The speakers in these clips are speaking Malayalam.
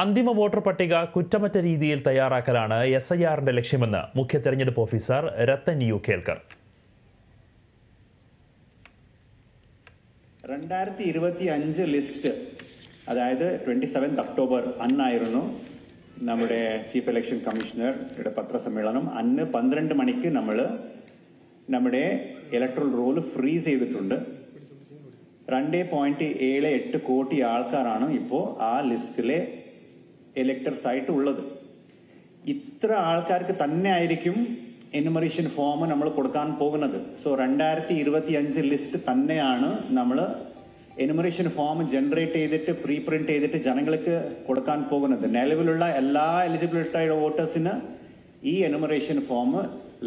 അന്തിമ വോട്ടർ പട്ടിക കുറ്റമറ്റ രീതിയിൽ തയ്യാറാക്കലാണ് എസ് ഐ ആറിന്റെ ലക്ഷ്യമെന്ന് മുഖ്യ തെരഞ്ഞെടുപ്പ് ഓഫീസർ രത്തൻ യു കേൽക്കർ. രണ്ടായിരത്തി ഇരുപത്തി അഞ്ച് ലിസ്റ്റ് അതായത് ട്വന്റി സെവൻത് ഒക്ടോബർ അന്നായിരുന്നു നമ്മുടെ ചീഫ് ഇലക്ഷൻ കമ്മീഷണറുടെ പത്രസമ്മേളനം. അന്ന് പന്ത്രണ്ട് മണിക്ക് നമ്മൾ നമ്മുടെ ഇലക്ട്രൽ റോൾ ഫ്രീസ് ചെയ്തിട്ടുണ്ട്. രണ്ടേ പോയിന്റ് ഏഴ് എട്ട് കോടി ആൾക്കാരാണ് ഇപ്പോൾ ആ ലിസ്റ്റിലെ എലക്ടർസ് ആയിട്ട് ഉള്ളത്. ഇത്ര ആൾക്കാർക്ക് തന്നെ ആയിരിക്കും എനുമറേഷൻ ഫോം നമ്മൾ കൊടുക്കാൻ പോകുന്നത്. സോ രണ്ടായിരത്തി ഇരുപത്തി അഞ്ച് ലിസ്റ്റ് തന്നെയാണ് നമ്മൾ എനുമറേഷൻ ഫോം ജനറേറ്റ് ചെയ്തിട്ട് പ്രീ പ്രിന്റ് ചെയ്തിട്ട് ജനങ്ങൾക്ക് കൊടുക്കാൻ പോകുന്നത്. നിലവിലുള്ള എല്ലാ എലിജിബിലിറ്റി വോട്ടേഴ്സിന് ഈ എനുമറേഷൻ ഫോം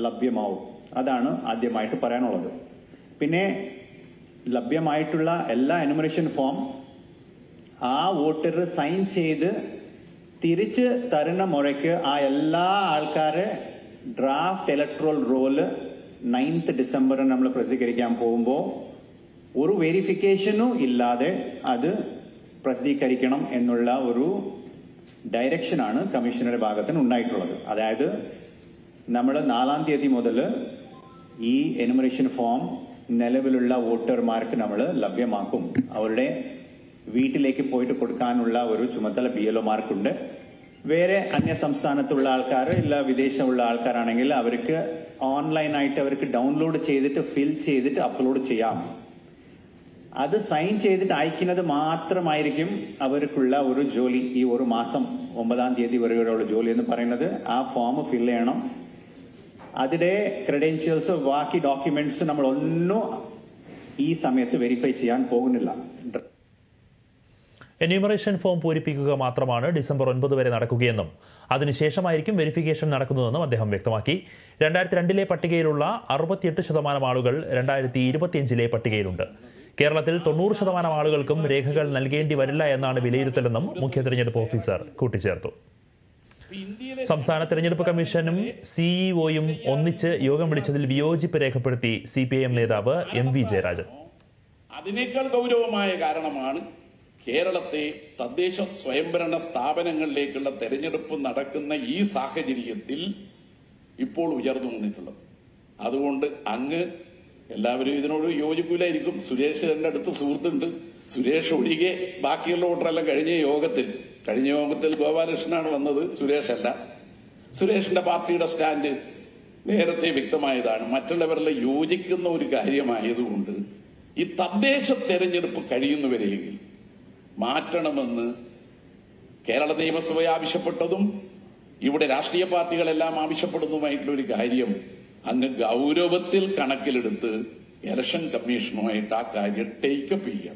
ലഭ്യമാവും. അതാണ് ആദ്യമായിട്ട് പറയാനുള്ളത്. പിന്നെ ലഭ്യമായിട്ടുള്ള എല്ലാ എനുമറേഷൻ ഫോം ആ വോട്ടർ സൈൻ ചെയ്ത് തിരിച്ച് തരുന്ന മുറയ്ക്ക് ആ എല്ലാ ആൾക്കാരെ ഡ്രാഫ്റ്റ് ഇലക്ട്രോൾ റോൾ നയൻത്ത് ഡിസംബറിന് നമ്മൾ പ്രസിദ്ധീകരിക്കാൻ പോകുമ്പോൾ ഒരു വെരിഫിക്കേഷനും ഇല്ലാതെ അത് പ്രസിദ്ധീകരിക്കണം എന്നുള്ള ഒരു ഡയറക്ഷനാണ് കമ്മീഷണറുടെ ഭാഗത്തുനിന്ന് ഉണ്ടായിട്ടുള്ളത്. അതായത് നമ്മൾ നാലാം തീയതി മുതൽ ഈ എനുമറേഷൻ ഫോം നിലവിലുള്ള വോട്ടർമാർക്ക് നമ്മൾ ലഭ്യമാക്കും. അവരുടെ വീട്ടിലേക്ക് പോയിട്ട് കൊടുക്കാനുള്ള ഒരു ചുമതല ബി എൽ ഒമാർക്കുണ്ട് വേറെ അന്യ സംസ്ഥാനത്തുള്ള ആൾക്കാർ ഇല്ല വിദേശമുള്ള ആൾക്കാരാണെങ്കിൽ അവർക്ക് ഓൺലൈനായിട്ട് അവർക്ക് ഡൗൺലോഡ് ചെയ്തിട്ട് ഫിൽ ചെയ്തിട്ട് അപ്ലോഡ് ചെയ്യാം. അത് സൈൻ ചെയ്തിട്ട് അയക്കുന്നത് മാത്രമായിരിക്കും അവർക്കുള്ള ഒരു ജോലി. ഈ ഒരു മാസം ഒമ്പതാം തീയതി വരെയുള്ള ജോലി എന്ന് പറയുന്നത് ആ ഫോം ഫിൽ ചെയ്യണം. അതിടെ ക്രെഡൻഷ്യൽസ് ബാക്കി ഡോക്യുമെന്റ്സ് നമ്മൾ ഒന്നും ഈ സമയത്ത് വെരിഫൈ ചെയ്യാൻ പോകുന്നില്ല. എന്യൂമറേഷൻ ഫോം പൂരിപ്പിക്കുക മാത്രമാണ് ഡിസംബർ ഒൻപത് വരെ നടക്കുകയെന്നും അതിനുശേഷമായിരിക്കും വെരിഫിക്കേഷൻ നടക്കുന്നതെന്നും അദ്ദേഹം വ്യക്തമാക്കി. രണ്ടായിരത്തി രണ്ടിലെ പട്ടികയിലുള്ള അറുപത്തിയെട്ട് ശതമാനം ആളുകൾ രണ്ടായിരത്തി ഇരുപത്തിയഞ്ചിലെ പട്ടികയിലുണ്ട്. കേരളത്തിൽ തൊണ്ണൂറ് ശതമാനം ആളുകൾക്കും രേഖകൾ നൽകേണ്ടി വരില്ല എന്നാണ് വിലയിരുത്തലെന്നും മുഖ്യ തിരഞ്ഞെടുപ്പ് ഓഫീസർ കൂട്ടിച്ചേർത്തു. സംസ്ഥാന തിരഞ്ഞെടുപ്പ് കമ്മീഷനും സിഇഒയും ഒന്നിച്ച് യോഗം വിളിച്ചതിൽ വിയോജിപ്പ് രേഖപ്പെടുത്തി സി നേതാവ് എം വി ജയരാജൻ. അതിനേക്കാൾ ഗൗരവമായ കാരണമാണ് കേരളത്തെ തദ്ദേശ സ്വയംഭരണ സ്ഥാപനങ്ങളിലേക്കുള്ള തെരഞ്ഞെടുപ്പ് നടക്കുന്ന ഈ സാഹചര്യത്തിൽ ഇപ്പോൾ ഉയർന്നു വന്നിട്ടുള്ളത്. അതുകൊണ്ട് അങ്ങ് എല്ലാവരും ഇതിനോട് യോജിപ്പില്ലായിരിക്കും സുരേഷ് എന്റെ അടുത്ത് സുഹൃത്തുണ്ട്. സുരേഷ് ഒഴികെ ബാക്കിയുള്ള വോട്ടറെല്ലാം കഴിഞ്ഞ യോഗത്തിൽ കഴിഞ്ഞ യോഗത്തിൽ ഗോപാലകൃഷ്ണനാണ് വന്നത്. സുരേഷ് അല്ല. സുരേഷിന്റെ പാർട്ടിയുടെ സ്റ്റാൻഡ് നേരത്തെ വ്യക്തമായതാണ്. മറ്റുള്ളവരെല്ലാം യോജിക്കുന്ന ഒരു കാര്യമായതുകൊണ്ട് ഈ തദ്ദേശ തെരഞ്ഞെടുപ്പ് കഴിയുന്നവരെയെങ്കിൽ മാറ്റണമെന്ന് കേരള നിയമസഭ ആവശ്യപ്പെട്ടതും ഇവിടെ രാഷ്ട്രീയ പാർട്ടികളെല്ലാം ആവശ്യപ്പെടുന്നതുമായിട്ടുള്ള ഒരു കാര്യം അങ്ങ് ഗൗരവത്തിൽ കണക്കിലെടുത്ത് ഇലക്ഷൻ കമ്മീഷനുമായിട്ട് ആ കാര്യം ടേക്കപ്പ് ചെയ്യാം.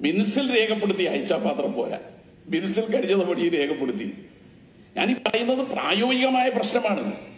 മിനിസിൽ രേഖപ്പെടുത്തി അയച്ചാൽ മാത്രം പോരാ. മിനിസിൽ കഴിഞ്ഞത് പടി രേഖപ്പെടുത്തി. ഞാൻ ഈ പറയുന്നത് പ്രായോഗികമായ പ്രശ്നമാണ്.